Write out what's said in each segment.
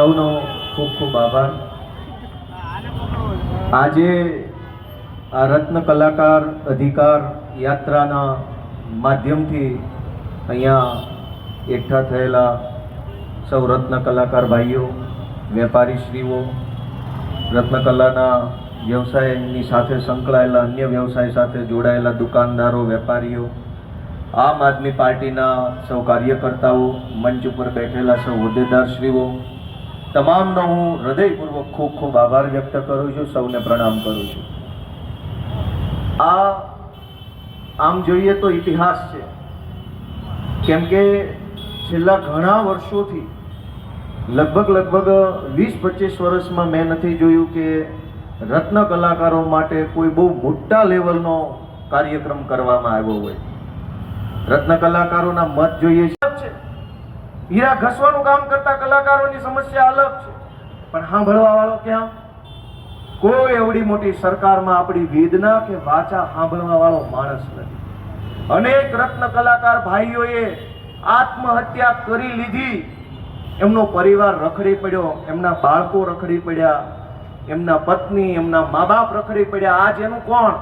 સૌનો ખૂબ ખૂબ આભાર. આજે આ રત્ન કલાકાર અધિકાર યાત્રાના માધ્યમથી અહીંયા એકઠા થયેલા સૌ રત્ન કલાકાર ભાઈઓ, વેપારીશ્રીઓ રત્નકલાના વ્યવસાયની સાથે સંકળાયેલા અન્ય વ્યવસાય સાથે જોડાયેલા દુકાનદારો, વેપારીઓ, આમ આદમી પાર્ટીના સૌ કાર્યકર્તાઓ, મંચ ઉપર બેઠેલા સૌ હોદ્દેદારશ્રીઓ તમામનો હું હૃદયપૂર્વક ખૂબ ખૂબ આભાર વ્યક્ત કરું છું, સૌને પ્રણામ કરું છું. આ આમ જોઈએ તો ઇતિહાસ છે. કેમ કે છેલ્લા ઘણા વર્ષોથી, લગભગ લગભગ વીસ પચીસ વર્ષમાં મેં નથી જોયું કે રત્ન કલાકારો માટે કોઈ બહુ મોટા લેવલનો કાર્યક્રમ કરવામાં આવ્યો હોય. રત્ન કલાકારોના મત જોઈએ છે. હીરા ઘસવાનું કામ કરતા કલાકારોની સમસ્યા અલગ છે. પણ સાંભળવા વાળો ક્યાં? કોઈ એવડી મોટી સરકારમાં આપણી વેદના કે વાચા સાંભળવા વાળો માણસ નથી. અનેક રત્ન કલાકાર ભાઈઓએ આત્મહત્યા કરી લીધી. એમનો પરિવાર રખડી પડ્યો, એમના બાળકો રખડી પડ્યા, એમના પત્ની, એમના મા બાપ રખડી પડ્યા. આજ એનું કોણ?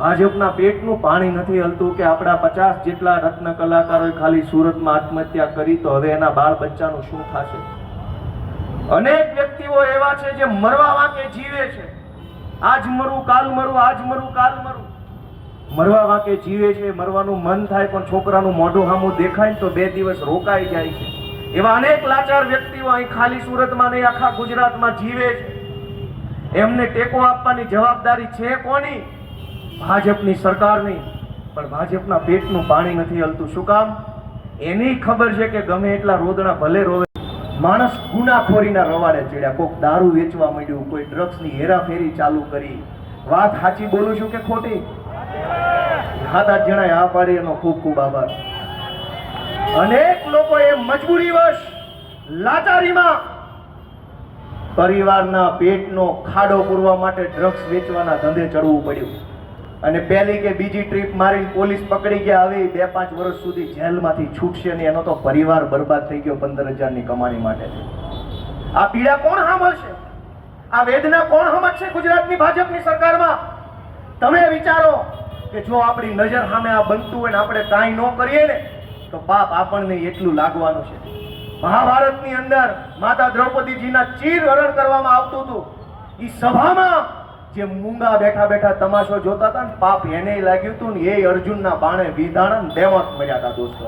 ભાજપના પેટનું પાણી નથી હલતું કે આપણા પચાસ જેટલા રત્ન કલાકારોએ ખાલી સુરતમાં આત્મહત્યા કરી તો હવે એના બાળ બચ્ચાનું શું થશે? અનેક વ્યક્તિઓ એવા છે જે મરવા વાંકે જીવે છે. આજ મરું, કાલ મરું, આજ મરું, કાલ મરું. મરવા વાંકે જીવે છે, મરવાનું મન થાય, પણ છોકરાનું મોઢું હામું દેખાય તો બે દિવસ રોકાઈ જાય છે. એવા અનેક લાચાર વ્યક્તિઓ અહીં ખાલી સુરતમાં નહીં, આખા ગુજરાતમાં જીવે છે. એમને ટેકો આપવાની જવાબદારી છે કોની? ભાજપની સરકારની, પણ ભાજપના પેટનું પાણી નથી હલતું. શું કામ? એની ખબર છે કે ગમે એટલા રોદણા ભલે રોવે, માણસ ગુનાખોરીના રવાડે ચડ્યા. કોઈક દારૂ વેચવા માંડ્યું, કોઈ ડ્રગ્સની હેરાફેરી ચાલુ કરી. વાત સાચી બોલું છું કે ખોટી? ખાતા જણાય આ પાડી એનો ખૂબ ખૂબ આભાર. અનેક લોકો એ મજબૂરીવશ લાચારીમાં પરિવારના પેટનો ખાડો પૂરવા માટે ડ્રગ્સ વેચવાના ધંધે ચડવું પડ્યું. અને પહેલી કે બીજી ટ્રીપ મારી પોલીસ પકડી ગયા. આવી બે પાંચ વર્ષ સુધી જેલમાંથી છૂટશે નહીં. એનો તો પરિવાર બરબાદ થઈ ગયો પંદર હજારની કમાણી માટે. આ પીડા કોણ સાંભળશે? આ વેદના કોણ સમજશે ગુજરાતની ભાજપની સરકારમાં? તમે વિચારો કે જો આપણી નજર સામે આ બનતું હોય ને આપણે કાંઈ ન કરીએ ને, તો પાપ આપણને એટલું લાગવાનું છે. મહાભારતની અંદર માતા દ્રૌપદીજીના ચીર હરણ કરવામાં આવતું હતું. એ સભામાં જે મૂંગા બેઠા બેઠા તમાશો જોતા હતા ને, પાપ એને લાગ્યું હતું ને, એ અર્જુનના બાણે વિધાણા ને તેમાં મર્યા હતા દોસ્તો.